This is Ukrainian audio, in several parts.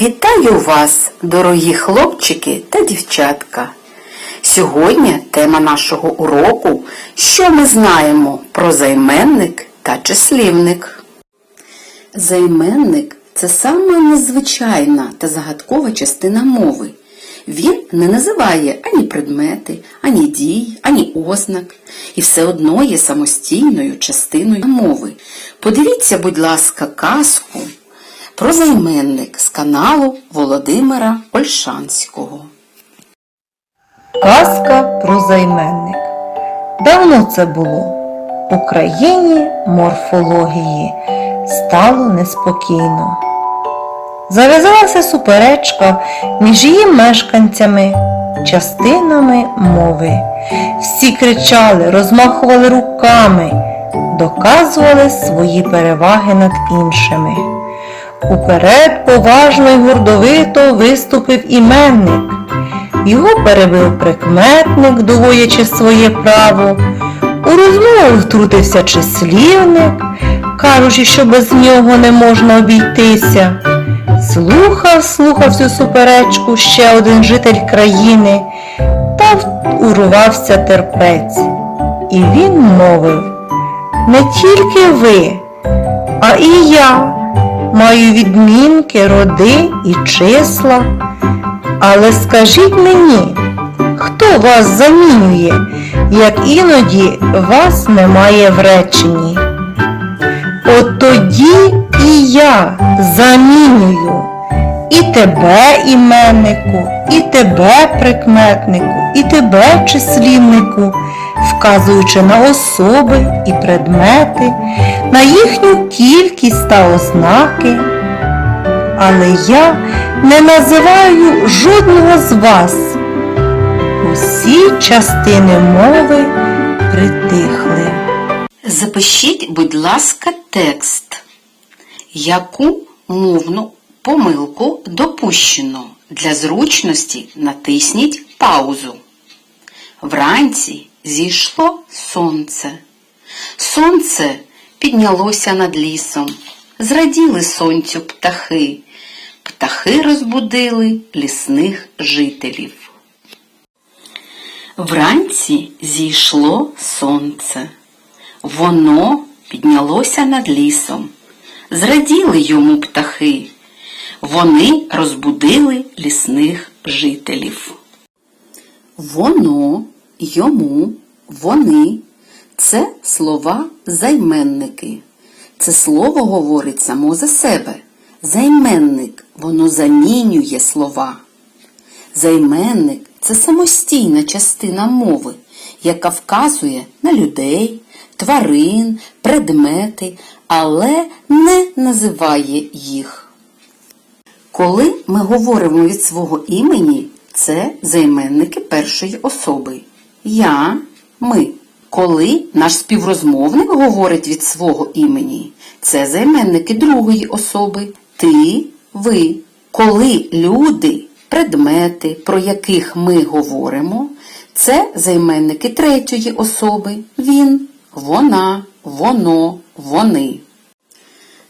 Вітаю вас, дорогі хлопчики та дівчатка! Сьогодні тема нашого уроку Що ми знаємо про займенник та числівник. Займенник це саме незвичайна та загадкова частина мови. Він не називає ані предмети, ані дій, ані ознак, і все одно є самостійною частиною мови. Подивіться, будь ласка, казку про займенник з каналу Володимира Ольшанського. Казка про займенник. Давно це було. У країні морфології стало неспокійно. Зав'язалася суперечка між її мешканцями, частинами мови. Всі кричали, розмахували руками, доказували свої переваги над іншими. Уперед поважно й гордовито виступив іменник. Його перебив прикметник, доводячи своє право. У розмову втрутився числівник, кажучи, що без нього не можна обійтися. Слухав, слухав цю суперечку ще один житель країни, та урвався терпець. І він мовив не тільки ви, а і я маю відмінки, роди і числа. Але скажіть мені, хто вас замінює, як іноді вас немає в реченні? От тоді і я замінюю і тебе, іменнику, і тебе, прикметнику, і тебе, числівнику, вказуючи на особи і предмети, на їхню кількість та ознаки. Але я не називаю жодного з вас. Усі частини мови притихли. Запишіть, будь ласка, текст. Яку мовну помилку допущено? Для зручності натисніть паузу. Вранці зійшло сонце. Сонце піднялося над лісом. Зраділи сонцю птахи. Птахи розбудили лісних жителів. Вранці зійшло сонце. Воно піднялося над лісом. Зраділи йому птахи. Вони розбудили лісних жителів. Воно, йому, вони це слова займенники. Це слово говорить само за себе. Займенник, воно замінює слова. Займенник це самостійна частина мови, яка вказує на людей, тварин, предмети, але не називає їх. Коли ми говоримо від свого імені, це займенники першої особи. Я, ми. Коли наш співрозмовник говорить від свого імені, це займенники другої особи. Ти, ви. Коли люди, предмети, про яких ми говоримо, це займенники третьої особи. Він, вона, воно, вони.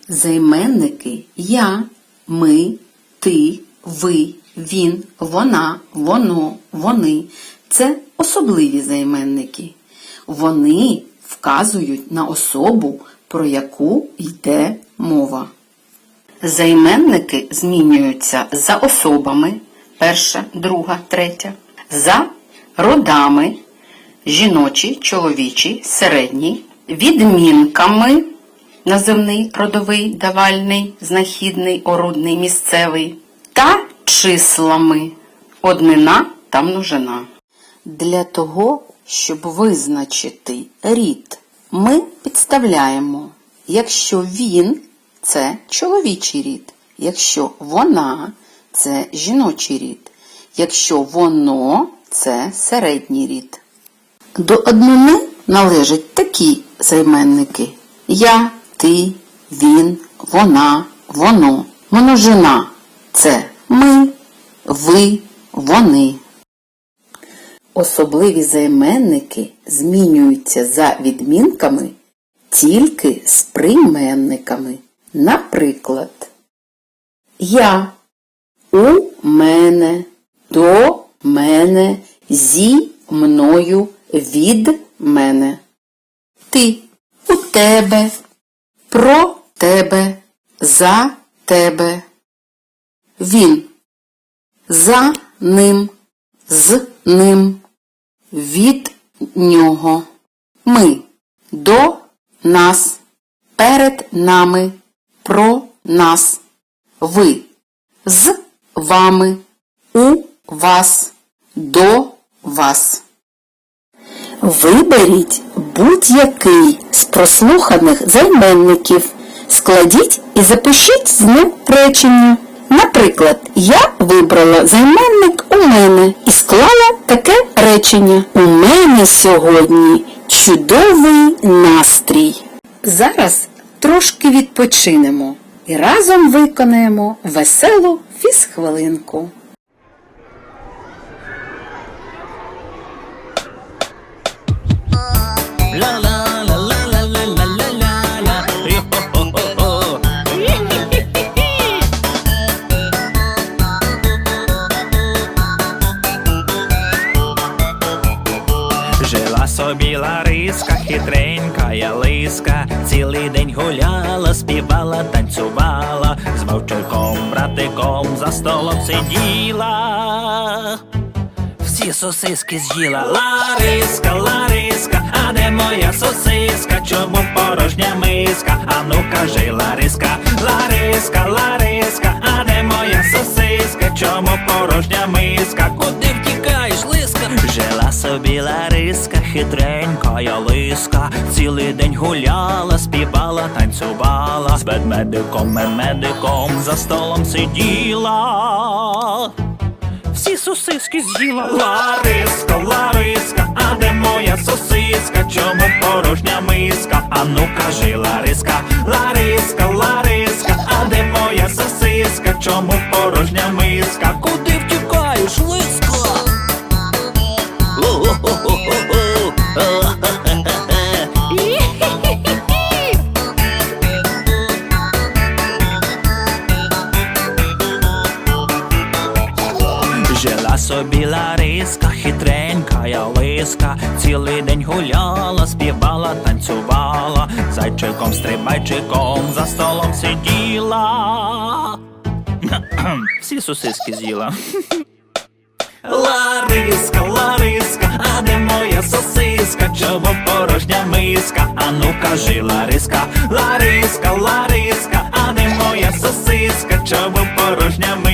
Займенники я, ми, ти, ви, він, вона, воно, вони це особливі займенники. Вони вказують на особу, про яку йде мова. Займенники змінюються за особами перша, друга, третя, за родами жіночий, чоловічий, середній, відмінками називний, родовий, давальний, знахідний, орудний, місцевий та числами однина та множина. Для того, щоб визначити рід, ми підставляємо, якщо він це чоловічий рід, якщо вона це жіночий рід, якщо воно це середній рід. До однини належать такі займенники я, ти, він, вона, воно. Множина це ми, ви, вони. Особливі займенники змінюються за відмінками тільки з прийменниками. Наприклад, я у мене, до мене, зі мною, від мене. Ти у тебе, про тебе, за тебе. Він за ним, з ним, від нього. Ми до нас, перед нами, про нас. Ви з вами, у вас, до вас. Виберіть будь-який з прослуханих займенників, складіть і запишіть з ним речення. Наприклад, я вибрала займенник у мене і склала таке речення. У мене сьогодні чудовий настрій. Зараз трошки відпочинемо і разом виконаємо веселу фізхвилинку. Сиділа. Всі сосиски з'їла Лариска, Лариска, а де моя сосиска? Чому порожня миска? А ну кажи, Лариска, Лариска, Лариска, а де моя сосиска? Чому порожня миска? Собі Лариска, хитренька ялиска, цілий день гуляла, співала, танцювала, з ведмедиком, медиком за столом сиділа. Всі сосиски з'їла Лариска, Лариска, а де моя сосиска? Чому порожня миска? А ну кажи, Лариска, Лариска, Лариска, а де моя сосиска? Чому порожня миска? Куди Жила собі Лариска, хитренька ялиска, цілий день гуляла, співала, танцювала, зайчиком, стрибайчиком за столом сиділа. Всі сосиски з'їла. Лариска, Лариска, а де моя сосиска? Чому порожня миска? А ну кажи, Лариска, Лариска, Лариска, а де моя сосиска? Чому порожня миска?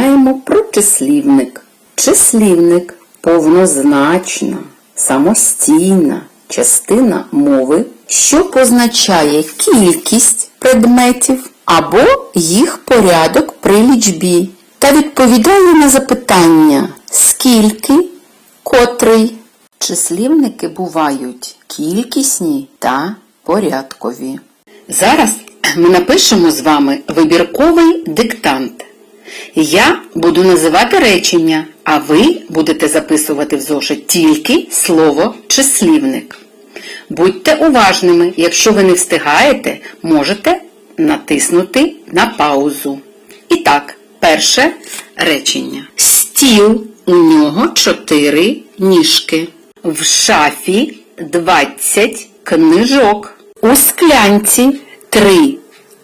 Знаємо про числівник. Числівник повнозначна, самостійна частина мови, що позначає кількість предметів або їх порядок при лічбі та відповідає на запитання скільки, котрий. Числівники бувають кількісні та порядкові. Зараз ми напишемо з вами вибірковий диктант. Я буду називати речення, а ви будете записувати в зошит тільки слово числівник. Будьте уважними, якщо ви не встигаєте, можете натиснути на паузу. І так, перше речення. Стіл, у нього чотири ніжки. В шафі 20 книжок. У склянці 3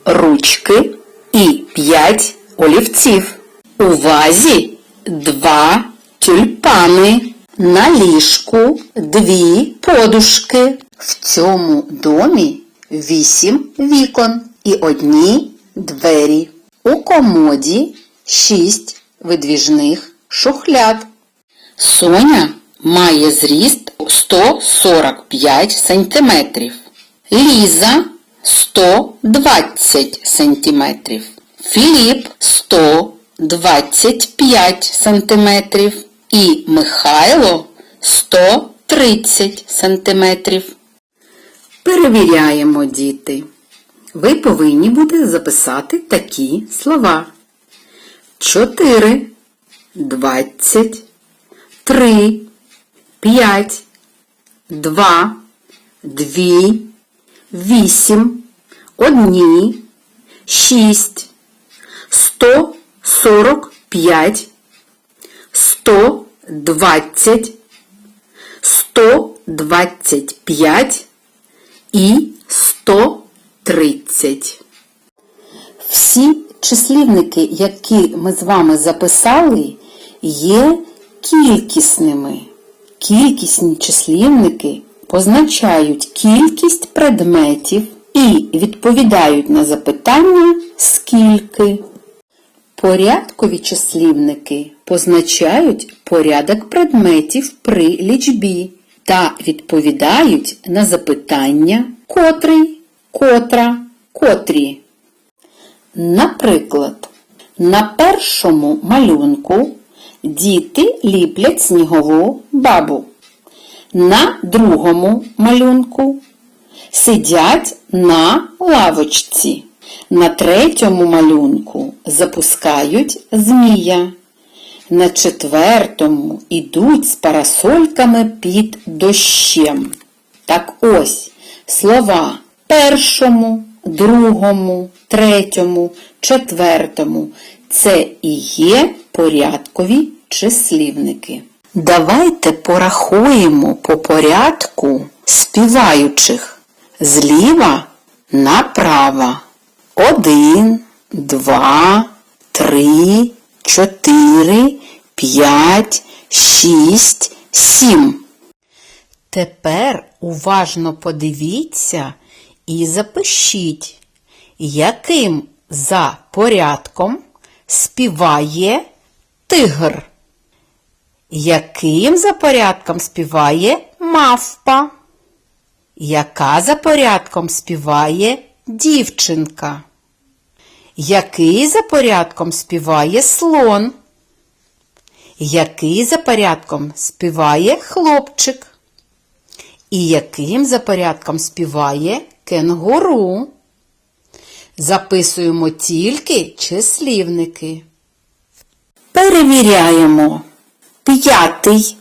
ручки і 5 олівців. У вазі 2 тюльпани. На ліжку 2 подушки. В цьому домі 8 вікон і одні двері. У комоді 6 видвіжних шухляд. Соня має зріст 145 сантиметрів. Ліза 120 сантиметрів. Філіп 125 сантиметрів. І Михайло 130 сантиметрів. Перевіряємо, діти. Ви повинні будете записати такі слова. 4, 20, 3, 5, 2, 2, 8, 1, 6, 145, 120, 125 і 130. Всі числівники, які ми з вами записали, є кількісними. Кількісні числівники позначають кількість предметів і відповідають на запитання скільки. Порядкові числівники позначають порядок предметів при лічбі та відповідають на запитання котрий, котра, котрі. Наприклад, на першому малюнку діти ліплять снігову бабу. На другому малюнку сидять на лавочці. На третьому малюнку запускають змія. На четвертому ідуть з парасольками під дощем. Так ось слова першому, другому, третьому, четвертому це і є порядкові числівники. Давайте порахуємо по порядку співаючих зліва направо. Один, два, три, чотири, п'ять, шість, сім. Тепер уважно подивіться і запишіть, яким за порядком співає тигр. Яким за порядком співає мавпа? Яка за порядком співає дівчинка? Який за порядком співає слон? Який за порядком співає хлопчик? І яким за порядком співає кенгуру? Записуємо тільки числівники. Перевіряємо. П'ятий,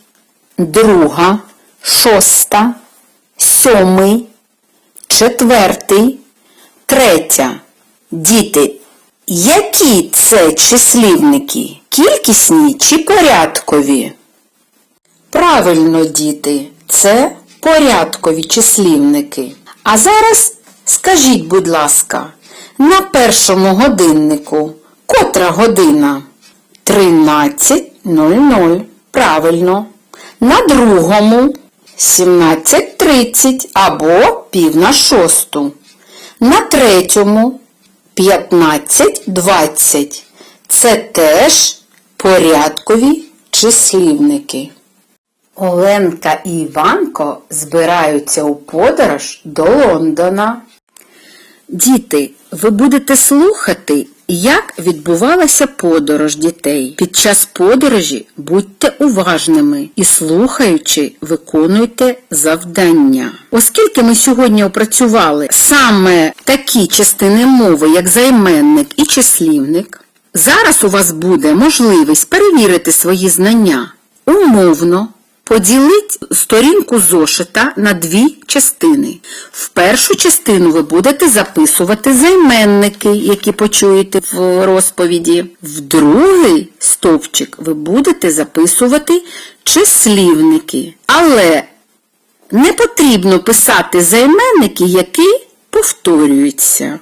друга, шоста, сьомий, четвертий, третя. Діти, які це числівники? Кількісні чи порядкові? Правильно, діти, це порядкові числівники. А зараз скажіть, будь ласка, на першому годиннику котра година? 13.00. Правильно. На другому 17.30 або пів на шосту. На третьому 15.20. Це теж порядкові числівники. Оленка і Іванко збираються у подорож до Лондона. Діти, ви будете слухати, як відбувалася подорож дітей. Під час подорожі будьте уважними і слухаючи, виконуйте завдання. Оскільки ми сьогодні опрацювали саме такі частини мови, як займенник і числівник, зараз у вас буде можливість перевірити свої знання умовно Поділіть сторінку зошита на дві частини. В першу частину ви будете записувати займенники, які почуєте в розповіді. В другий стовпчик ви будете записувати числівники. Але не потрібно писати займенники, які повторюються.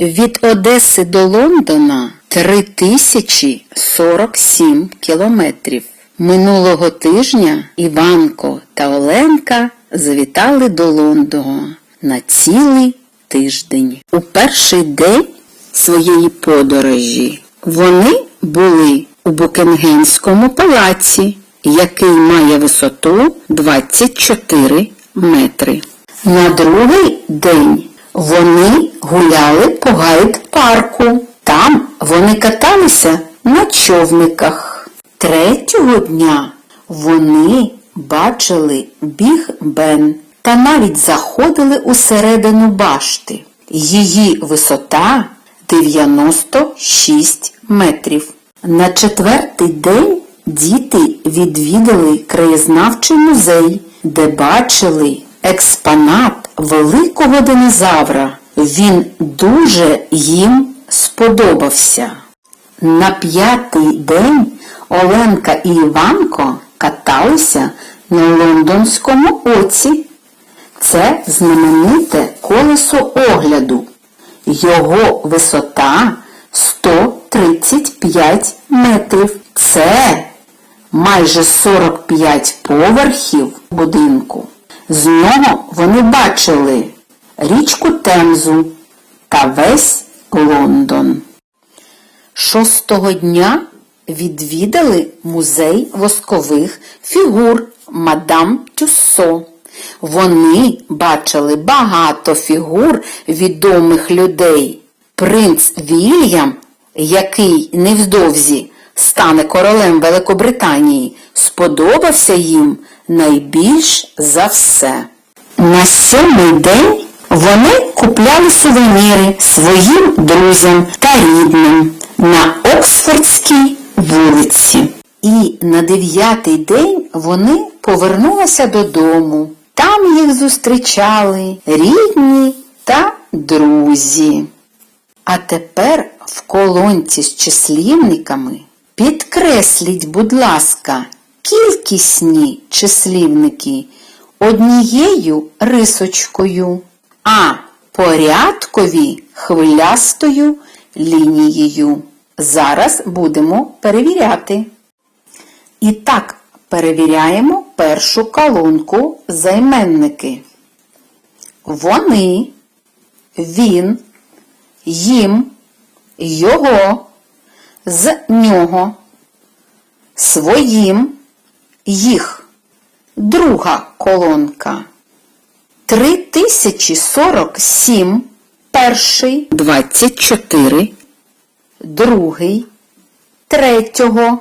Від Одеси до Лондона 3047 кілометрів. Минулого тижня Іванко та Оленка завітали до Лондона на цілий тиждень. У перший день своєї подорожі вони були у Букингемському палаці, який має висоту 24 метри. На другий день вони гуляли по гайд-парку. Там вони каталися на човниках. Третього дня вони бачили Біг Бен та навіть заходили усередину башти. Її висота 96 метрів. На четвертий день діти відвідали краєзнавчий музей, де бачили експонат великого динозавра. Він дуже їм сподобався. На п'ятий день Оленка і Іванко каталися на лондонському оці. Це знамените колесо огляду. Його висота 135 метрів. Це майже 45 поверхів будинку. З нього вони бачили річку Темзу та весь Лондон. Шостого дня відвідали музей воскових фігур мадам Тюссо. Вони бачили багато фігур відомих людей. Принц Вільям, який невдовзі стане королем Великобританії, сподобався їм найбільш за все. На сьомий день вони купляли сувеніри своїм друзям та рідним на Оксфордській вулиці. І на дев'ятий день вони повернулися додому. Там їх зустрічали рідні та друзі. А тепер в колонці з числівниками підкресліть, будь ласка, кількісні числівники однією рисочкою, а порядкові хвилястою лінією. Зараз будемо перевіряти. І так, перевіряємо першу колонку займенники. Вони, він, їм, його, з нього, своїм, їх. Друга колонка. 3047, перший, 24, другий, третього,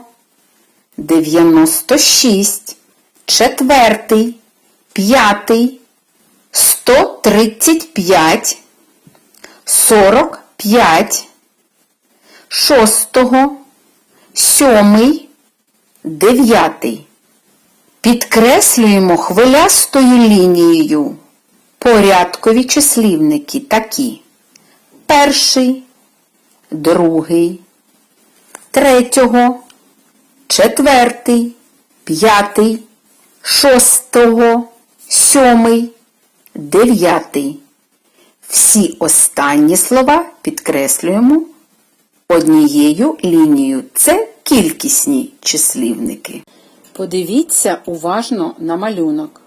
96, четвертий, п'ятий, 135, 45, шостого, сьомий, дев'ятий. Підкреслюємо хвилястою лінією порядкові числівники такі. Перший, другий, третього, четвертий, п'ятий, шостого, сьомий, дев'ятий. Всі останні слова підкреслюємо однією лінією. Це кількісні числівники. Подивіться уважно на малюнок.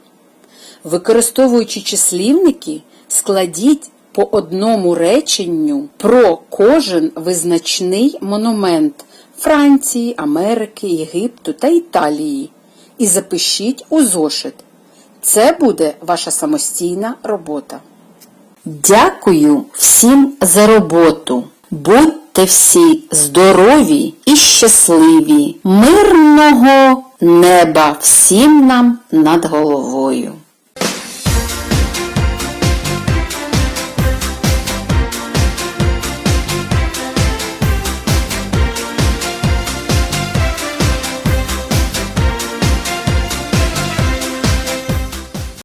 Використовуючи числівники, складіть по одному реченню про кожен визначний монумент Франції, Америки, Єгипту та Італії і запишіть у зошит. Це буде ваша самостійна робота. Дякую всім за роботу. Будьте всі здорові і щасливі, мирного неба всім нам над головою.